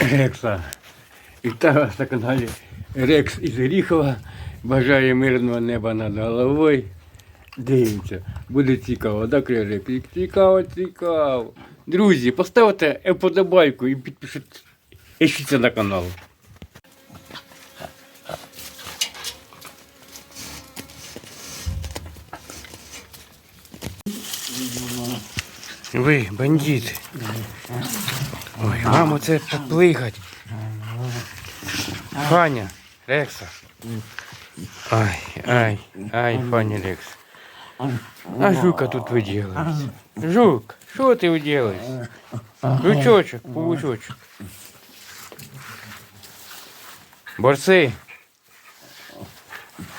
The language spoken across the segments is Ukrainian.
Рекса. Вітаю вас на каналі Рекс із Гріхова. Бажаю мирного неба над головою. Дивіться, буде цікаво, так, Рекс? Цікаво, цікаво. Друзі, поставте вподобайку і підпишіться на канал. Ви, бандити. Ой, мамо, це поплигать. Фаня, Рекса. Ай, ай, ай, Фаня Рекс. А жука тут виділається. Жук, що ти виділаєш? Жучочок, павучочок. Борси.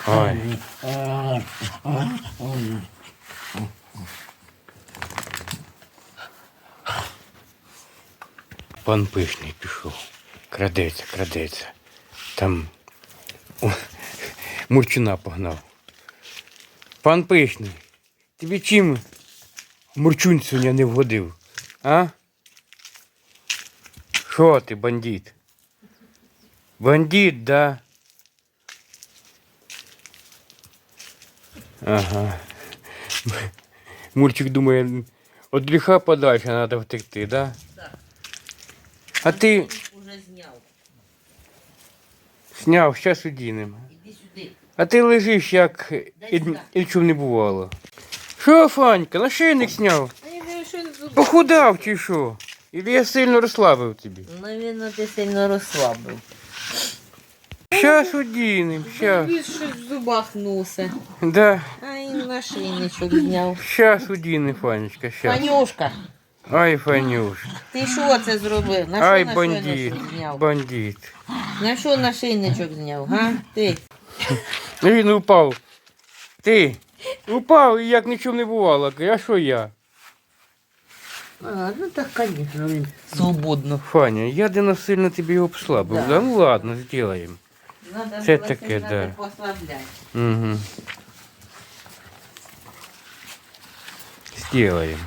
Ой. Пан пишний пішов. Крадеться, крадеться. Там о, мурчуна погнав. Пан пишний, тобі чим мурчун сьогодні не вгодив? А? Що ти, бандит? Бандит, да? Ага. Мурчик думає, від гріха подальше треба втекти, да? Да. А ти Уже зняв. сняв, зараз одінемо. Іди сюди. А ти лежиш, як і, і чому не бувало. Що, Фанька, нашийник сняв? А я говорю, що зуб. Похудав чи що? Или я сильно розслабив тобі? Навірно, ти сильно розслабив. Щас одінем, щас. Він щось в зубах носе. Да, А і нашийничок зняв. щас одінем, Фанечка, щас. Панюшка, Ай, Фанюш. ти що це зробив? На Ай, що бандит, зняв? бандит. На що нашийничок зняв, га? Ти? Він упав. Ти упав і як нічого не бувало. А що я? А, ну так, звісно, він свободно. Фаня, я дина сильно тобі його послабив. Да. Да. Ну ладно, зробимо. Надо Це було таке, сильно да. послабляти. Угу. Сделаем.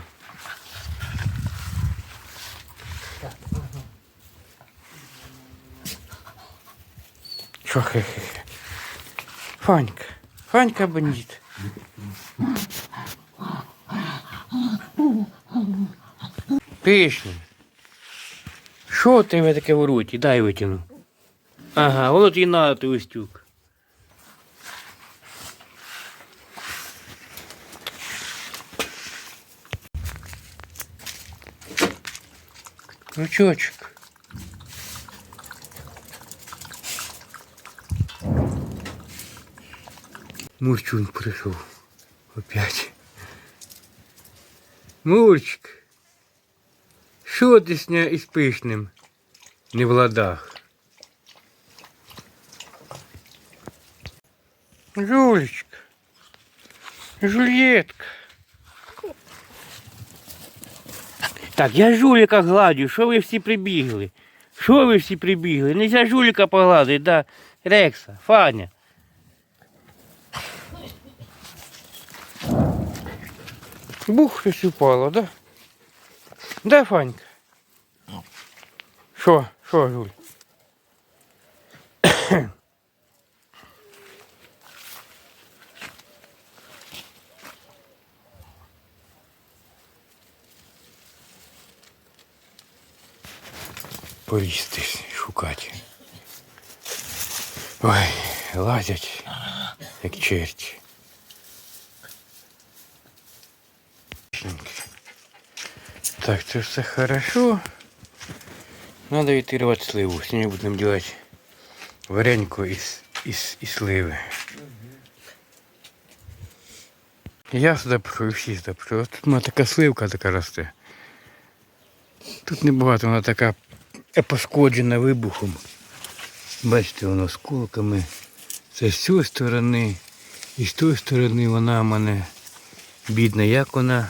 Що хе-хе-хе? Фанька. Фанька бандит. Пишні. Що у тебе таке в роті? Дай витягну. Ага, воно тобі надо, ти устюк. Крючочек. Мурчун пришел. Опять. Мурчик. Що ти сня із пишним? Не в ладах. Жулечка. Жульєтка. Так, я жуліка гладю, що ви всі прибігли? Що ви всі прибігли? Нельзя жуліка погладити, да? Рекса, Фаня. Бух, щось упало, да? Да, Фанька? Що, що, Жуль? Полізти шукати. Ой, лазять, як черті. Так, це все хорошо. Надо витирувати сливу. Сьогодні будемо делать вареньку із, із, із сливи. Я і всі пішов. Тут мене така сливка така росте. Тут небагато, вона така пошкоджена вибухом. Бачите, воно сколками. Це з цієї сторони. І з тої сторони вона в мене бідна. Як вона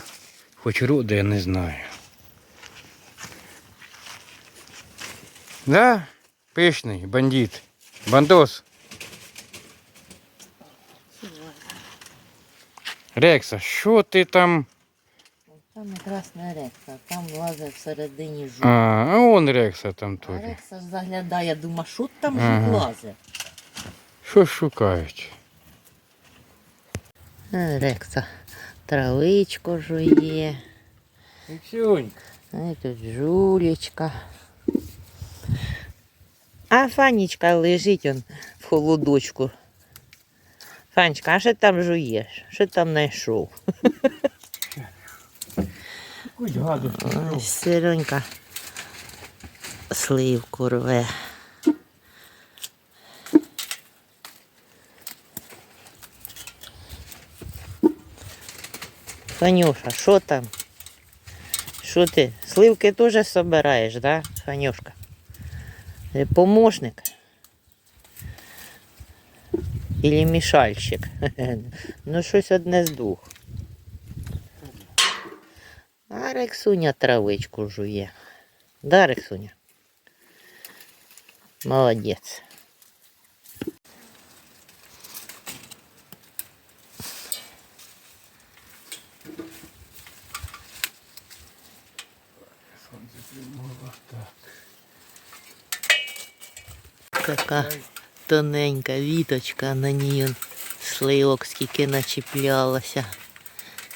хоч рода, я не знаю. Да? Пишний, бандит. Бандос. Рекса, що ти там Там якраз не рекса, там лазить всередині жук. А, а вон Рекса там А теж. рекса ж заглядає, думає, що там Ага. жук лазить. Що ж шукають? А, Рекса травичку жує. Ксюнь. А і тут жулечка. А Фанечка лежить он в холодочку. Фанечка, а що там жуєш? Що там знайшов? Сиронька сливку рве. Фанюша, що там? Що ти? Сливки теж собираєш, да, Фанюшка? Ти помощник? Или мішальщик? ну, щось одне з двох. А Рексуня травичку жує. Да, Рексуня? Молодець. Така тоненька віточка, на ній он сливок скільки начіплялося.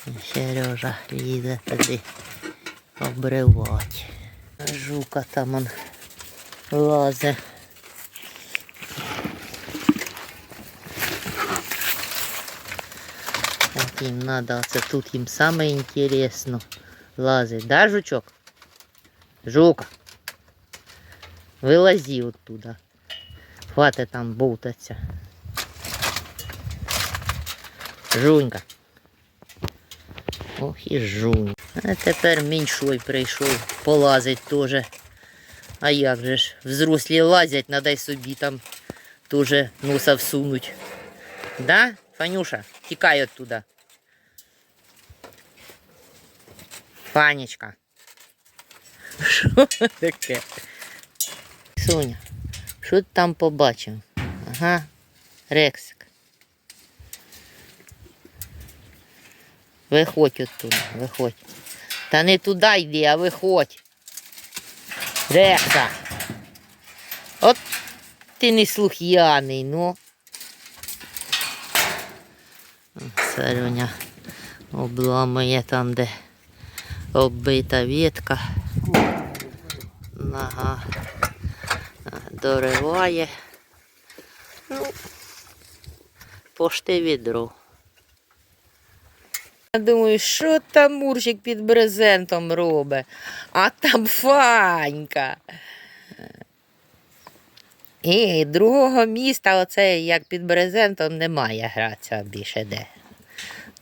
І Сережа лізе туди обривати. Жука там он лазе. От їм надо, це тут їм саме інтересно лазить. Да, жучок? Жука. Вилази оттуда. Хватит там болтаться. Жунька. Ох і жунь. А тепер меншой прийшов полазить теж. А як же ж, взрослі лазять, надо й собі там теж носа всунуть. Да, Фанюша? Тікай оттуда. Фанечка. Що таке? Соня, Що ти там побачив? Ага, Рексик. Виходь оттуда, виходь. Та не туди йди, а виходь. Рекса. От ти не слух'яний, ну. Сарюня обламує там, де оббита ветка. Ага. Дориває. Ну, пошти відро. Я думаю, що там Мурчик під брезентом робить? А там фанька. І другого міста, оце як під брезентом, немає гратися більше де.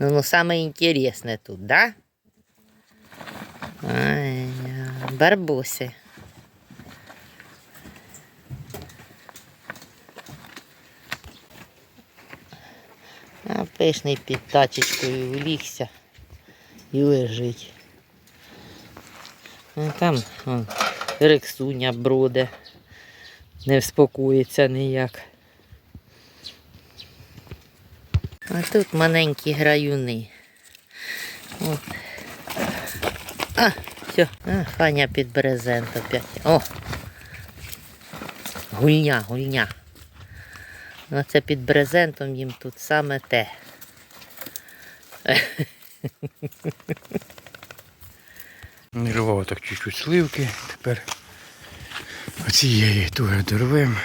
Ну, ну саме інтересне тут, да? Ай, барбуси. А пишний під тачечкою влігся і лежить. А там он, рексуня броде, не вспокоїться ніяк. А тут маленькі граюни. От. А, все, а, Фаня під брезент опять. О! Гульня, гульня. Ну, це під брезентом їм тут саме те. Нервово так чуть-чуть сливки. Тепер оцієї туги дорвем.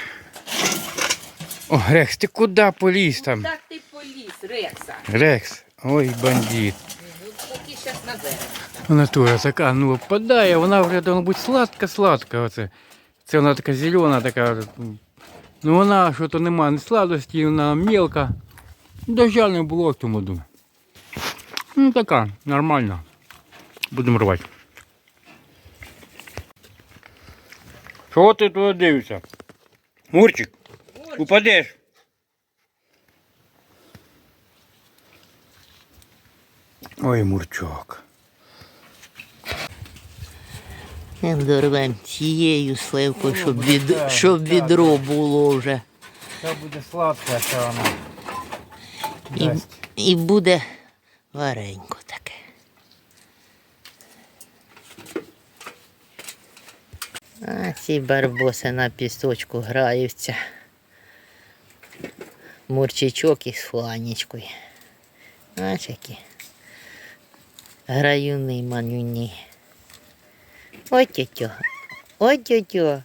О, Рекс, ти куди поліз там? Так ти поліз, Рекса. Рекс, ой, бандит. Ну, туга така, ну впадає, вона вже бути сладка-сладка. Оце. Це вона така зелена, така. Ну вона що то нема ні сладості, вона мелка. Дождя не було в тому году. Ну така, нормальна. Будемо рвати. Що ти туди дивишся? Мурчик, упадеш. Ой, мурчок. Дорвем тією сливкою, щоб від, ну, щоб відро було вже. Це буде сладке, що воно. І, і буде варенько таке. А ці барбоси на пісточку граються. Мурчичок із фланічкою. Знаєш які? Граюни манюні. Ой тьотю. Ой тьотю.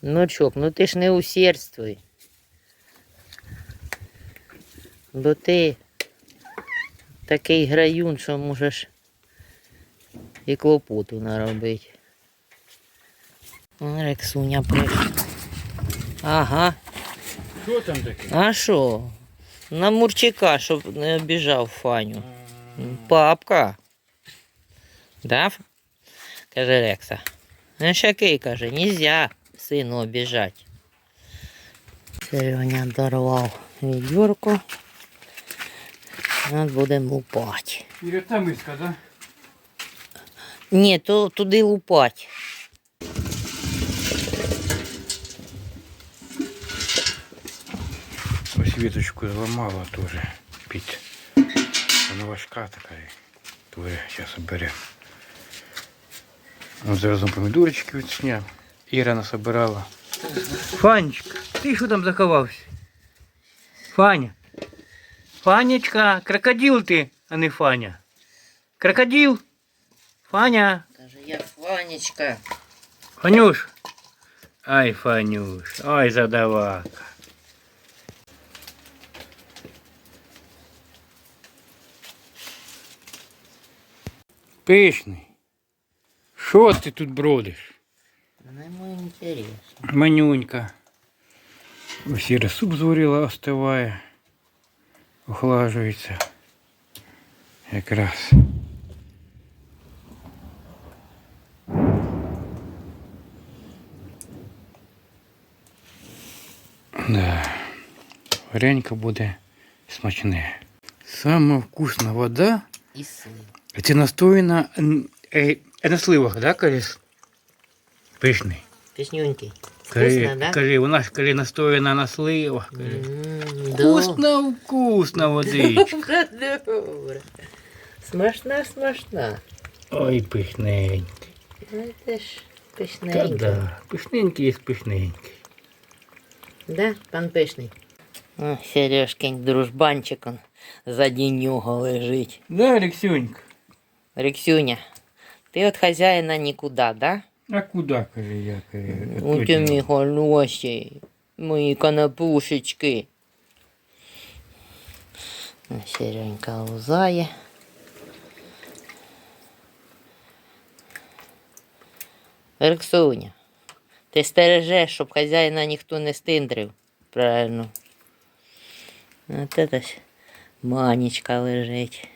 Внучок, ну ти ж не усердствуй. Бо ти такий граюн, що можеш і клопоту наробити. Рексуня прийшла. Ага. Що там таке? А що? На Мурчика, щоб не обіжав Фаню. Папка. Да? Каже Рекса. Ну який, каже, нельзя сину обіжати. Сереня дорвав відюрку. Нас будемо лупати. Іра, там миска, да? Ні, то туди лупати. Ось віточку зламала теж під. Вона важка така. Тоже зараз оберемо. Ось зараз помідорчики відсняв. Іра насобирала. Фанечка, ти що там заховався? Фаня. Фанечка, крокодил ти, а не Фаня. Крокодил. Фаня. Каже, я Фанечка. Фанюш. Ай, Фанюш, ай, задавака. Пишний. Що ти тут бродиш? Не мені інтересно. Манюнька. Ось Іра суп зварила, остиває. Охлажується. Якраз. Да. Варенька буде смачне. Сама вкусна вода. І слив. Це настояна м, е, е, на сливах, да, Каріс? Пишний. Піснюнький. Кажи, Вкусно, да? кажи, вона ж кажи, настояна на сливах. Кажи. М, Вкусна, вкусна водичка. Добре, добре. Смачна, смачна. Ой, пишненький. Ну, ти ж Та пишненька. да, пишненький є пишненький. Да, пан пишний. О, Сережкин дружбанчик он заді нього лежить. Да, Алексюнька. Рексюня, ти от хазяїна нікуди, да? А куди, каже, я? Каже, У тут тімі голосі, мої канапушечки. Серенька лузає. Рексуня, ти стережеш, щоб хазяїна ніхто не стиндрив. Правильно. А це манічка лежить.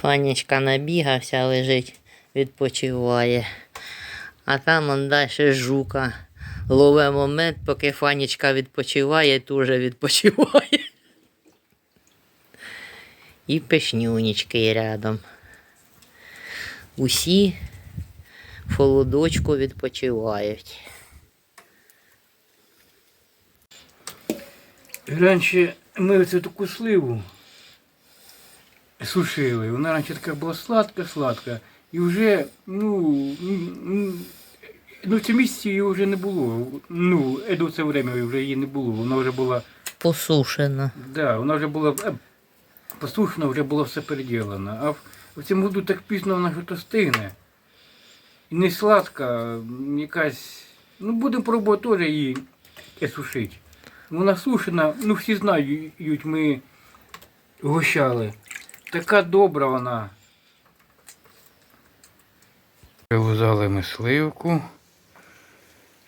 Фанечка набігався, лежить, відпочиває. А там он далі жука. Лове момент, поки Фанечка відпочиває, теж відпочиває. І пешнюнечки рядом. Усі в холодочку відпочивають. Раніше ми оцю таку сливу сушили. Вона раніше така була сладка-сладка. І вже, ну, ну в цьому місці її вже не було. Ну, до це время вже її не було. Вона вже була, Посушено. да, вона вже була е, посушена, вже було все переділено. А в, в цьому году так пізно вона щось стигне. І не сладка, якась. Ну, будемо пробувати теж її сушити. Вона сушена, ну всі знають, ми гощали. Така добра вона. Привозали ми сливку.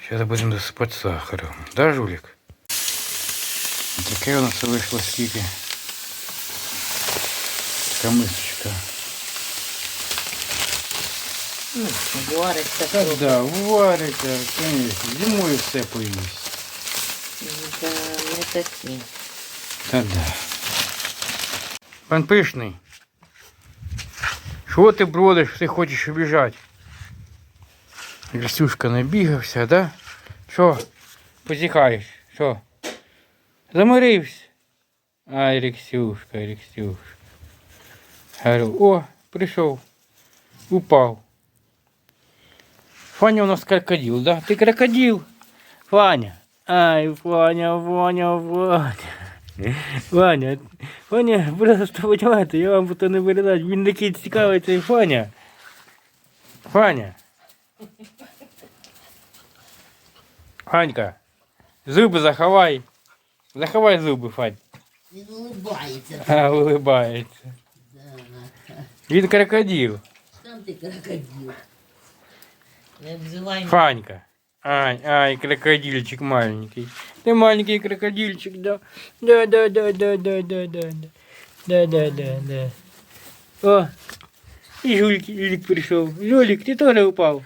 Зараз будемо досипати сахаром. Да, жулік? Таке у нас вийшло скільки. Така мисочка. Ну, вариться Так, трохи. да, вариться, звісно. Зимою все поїсть. Да, не такі. Та да. Пан Пишний. Що ти бродиш, ти хочеш біжати? Лісюшка набігався, да? Що? Позіхаєш? Що? Заморився? Ай, Рексюшка, Рексюшка. Говорю, о, прийшов. Упав. Фаня у нас крокодил, да? Ты крокодил? Фаня. Ай, Фаня, Фаня, Фаня. Ваня, Фаня, просто понимаєте, я вам буду не виглядати. Він такий цікавий цей Фаня. Фаня. Фанька, зуби заховай. Заховай зуби, Фань. Він улибається. А, улыбається. Він крокодил. Сам ти крокодил. Не обзивай мене. Фанька. Ай, ай, крокодильчик маленький. Ты маленький крокодильчик, да? Да, да, да, да, да, да, да, да. Да, да, да, да. О, и Жулик, Жулик пришел. Жулик, ты тоже упал.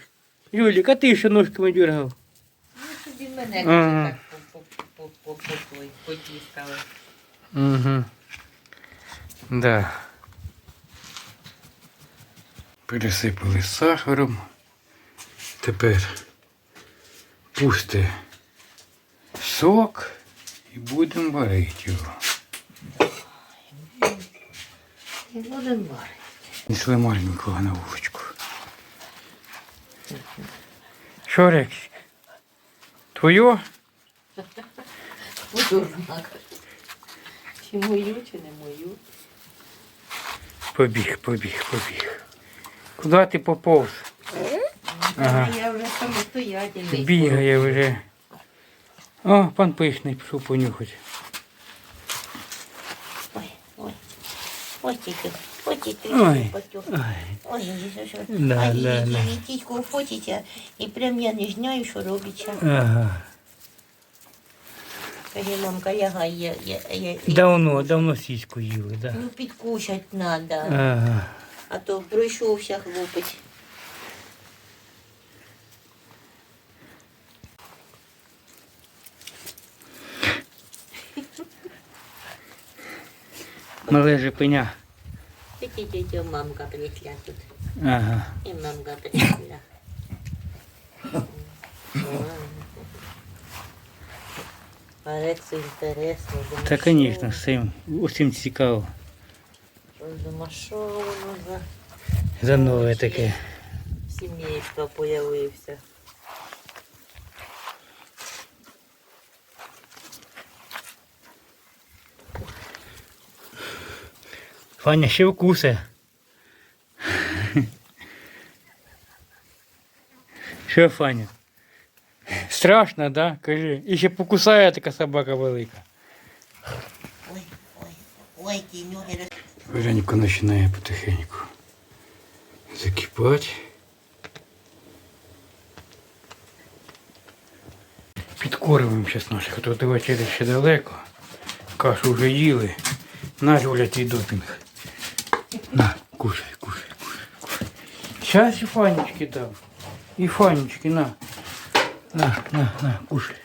Жулик, а ты еще ножками дергал. Ну, собі мене Ага. так по- по- по- по- по- той, потіскали. Угу. Да. Пересипали сахаром. Тепер пусти сок і будемо варити його. І будемо варити. Несли маленького на вуличку. Твоє? Буду знати. Чи мою, чи не мою. Побіг, побіг, побіг. Куди ти поповз? Ага. Я вже самостоятельний. Бігає вже. О, пан пишний пішов понюхати. Ой, ой. Ой, тільки, Ой. Ой. Ой, що. Да, а да, її да. тітьку фотите, і прям я не знаю, що робиться. Ага. Каже, мамка, лягай, я, я, я, я. Давно, давно сіську їли, да. Ну, підкушать треба, Ага. а то пройшовся хлопець. Мале жепеня. Тетя мамка прийшла тут. Ага. І мамка прийшла. А Рексу інтересно. думаю, Та, що звісно, воно, всім, усім цікаво. Думаю, що воно за За нове таке. сімейство появився. Фаня ще вкусе. Що, Фаня? Страшно, да? Кажи. І ще покусає така собака велика. Ой, ой, ой, ті ноги Варенько починає потихеньку закипати. Зараз наших, а то вечері ще далеко. Кашу вже їли. На, Жуля, твій допінг. На, кушай, кушай, кушай, кушай. Зараз і фанечки дав. І фанечки, на. На, на, на, кушай.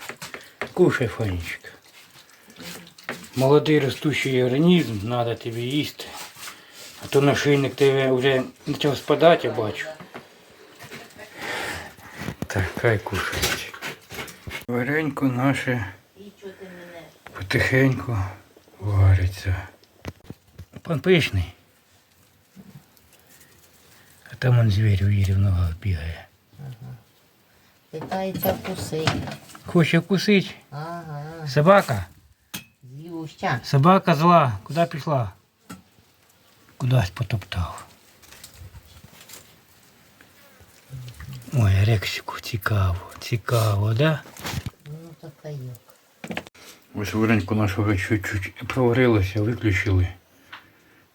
Кушай, фанечка. Молодий ростущий організм, треба тобі їсти. А то нашийник тебе вже почав спадати, я бачу. Так, хай кушають. Варенько наше потихеньку вариться. Пан пишний. Там он звір у Ірі в ногах бігає. Питається вкусити. Хоче вкусити. Ага, Собака. з'юща. Собака зла. Куди пішла? Кудись потоптав. Ой, Рексику, цікаво, цікаво, да? Ну, так як. Ось вареньку нашого чуть-чуть проварилося, виключили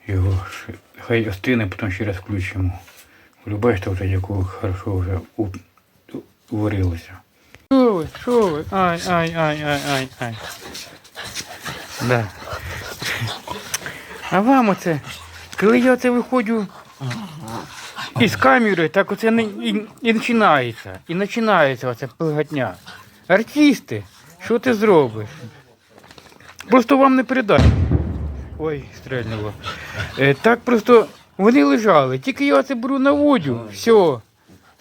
його. Хай остине, потім ще раз включимо. Бачите, вже якого хорошо вже уварилося. Що ви, що ви? Ай, ай, ай, ай, ай, ай. Да. А вам оце, коли я оце виходжу із камери, так оце не, і, і починається. І починається оце пилгатня. Артисти, що ти зробиш? Просто вам не передати. Ой, стрельнуло. Е, так просто вони лежали. Тільки я це беру наводю, все.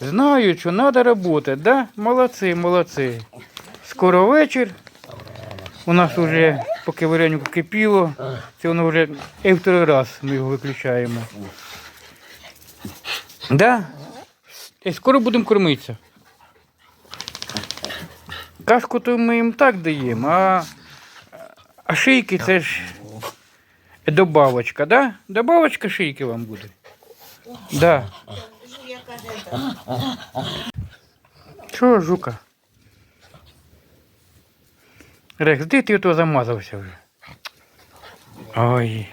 знають, що треба працювати, да? Молодці, молодці. Скоро вечір. У нас вже, поки вареньку кипіло, це воно вже і второй раз ми його виключаємо. Да? І скоро будемо кормитися. Кашку то ми їм так даємо, а, а шийки це ж добавочка, да? Добавочка шийки вам буде. Да. Що, жука? Рекс, де ти ото замазався вже? Ой.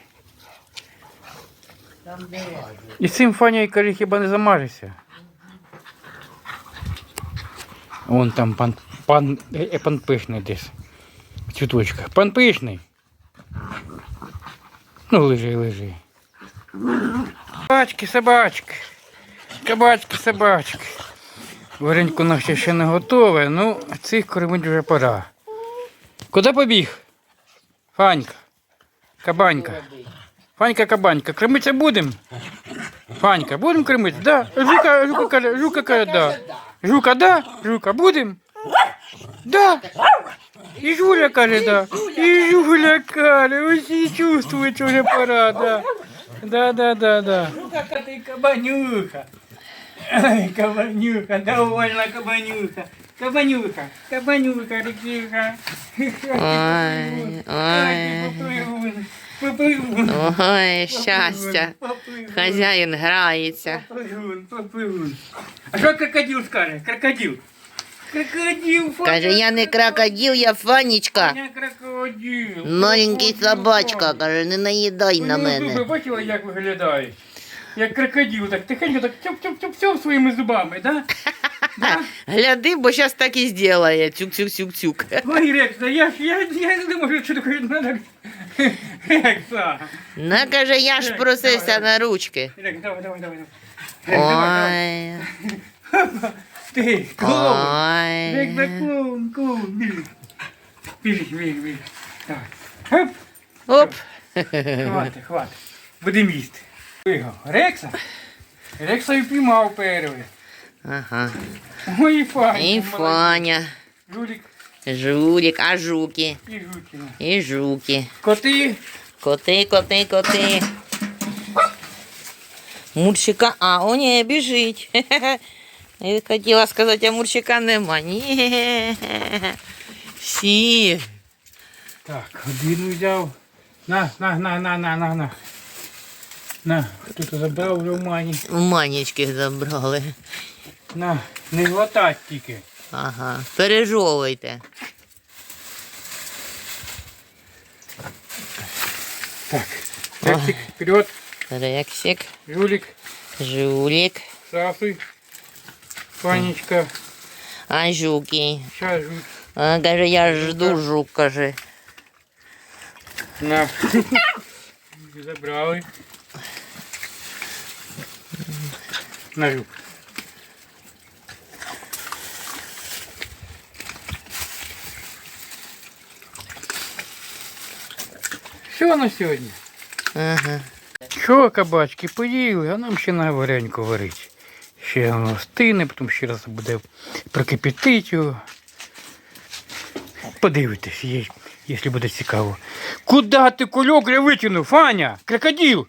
І цим Фаня і каже, хіба не замажешся? Вон там пан, пан, е, е, пан пишний десь. В цвіточках. Пан пишний. Ну, лежи, лежи. Собачки, собачки. Кабачки, собачки. Варенько наше ще не готове, ну цих кормить вже пора. Куди побіг? Фанька. Кабанька. Фанька кабанька. Кормитися будемо? Фанька, будемо кормитися? Да. Жука, жука жука каже, да. Жука, да? Жука, будемо? Да. І Жуля каже, да. І Жуля каже, усі чувствують, що вже пора, да. Да, да, да, да. Жука, ти кабанюха. Ай, кабанюха, довольна кабанюха. Кабанюха, кабанюха, рекіха. Ой, ой. Попливун, попливун. Ой, щастя. Попливун, Хазяїн грається. Попливун, попливун. А що крокодил скаже? Крокодил. Крокодил, Каже, я не крокодил, я фанічка. Я крокодил. Маленький Крокодил. собачка, каже, не наїдай на Ну, Ви мене. бачили, як виглядає? Як крокодил, так тихенько, так тюп-тюп-тюп своїми зубами, да? Да? Гляди, бо зараз так і зробить. Цюк-цюк-цюк-цюк. Ой, Рекса, я, я, я не можу, що таке надо. Рекса. Ну, каже, я ж Давай, просився давай. на ручки. Рекс, давай, давай, давай. Рекс, давай, давай. Ой, Ти, клоун. ой. Рекса, клоун, клоун, біжи. Біжи, біжи, біжи. Давай. Хоп. Оп. Хвати, хвати. Будемо їсти. Вигав. Рекса? Рекса і піймав перший. Ага. Ой, Фаня. І Фаня. Жулік Жулік, а жуки. і Жукіна. І жуки. Коти. Коти, коти, коти. Мурчика, а, о, ні, біжить. Я хотіла сказати, а мурчика нема. Ні. Всі. Так, годину взяв. На, на, на, на, на, на, на. На, хто-то забрав вже в мані. Манічки забрали. На, не глотать тільки. Ага. Пережовуйте. Так, Рексик, вперед. Рексик, Жулік, жулік, сасуй. Панечка, а жуки. щас жук. А, каже, я жду жук, каже. На. Забрали. На жук. Все на сьогодні. Ага. Що, кабачки, поїли, а нам ще на вареньку варить. Ще воно стине, потім ще раз буде прокипятить його. Подивитесь, якщо буде цікаво. Куда ти кульок витягнув, Фаня? Крокодил!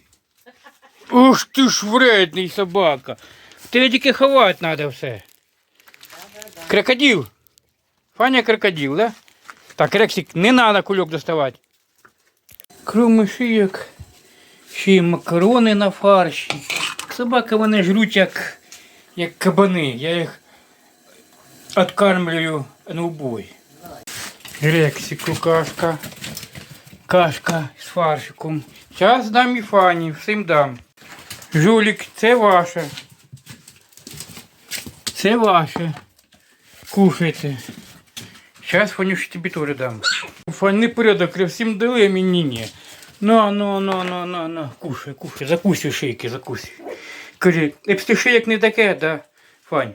Ух ти ж вредний собака. Тебе тільки ховати треба все. Крокодил. Фаня крокодил, да? Так, Рексик, не треба кульок доставати. Кроме шийок, ще й макарони на фарші. Собаки вони жруть як, як кабани. Я їх откармлюю на убой. Рексику кашка. Кашка з фаршиком. Зараз дам і фані, всім дам. Жулік, це ваше. Це ваше. Кушайте. Зараз Фанюші тобі теж дам. Фань, не порядок, всім дали, а мені ні. На, на, на, на, на, на, кушай, кушай, закусуй шийки, закусуй. Каже, епсти шиєк не таке, да, Фань?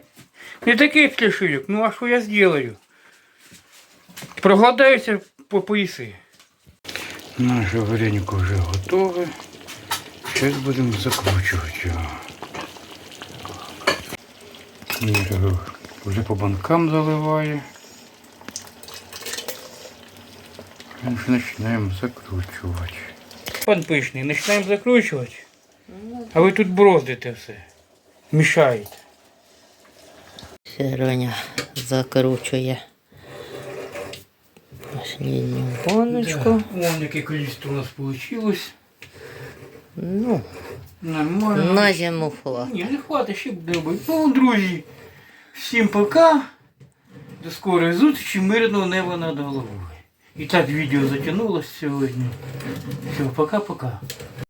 Не таке епсти шиєк, ну а що я зроблю? Проголодаюся по поїси. Наше варенько вже готове. Зараз будемо закручувати його. Вже по банкам заливає. Починаємо закручувати. Пан пишний, починаємо закручувати. А ви тут броздите все. Мішаєте. Сироня закручує останню баночку. Вон яке количество у нас вийшло. Ну, Нормально. на зиму флаг. Ні, не хватить, ще буде робити. Ну, друзі, всім пока. До скорої зустрічі, мирного неба над головою. І так відео затягнулося сьогодні. Все, пока-пока.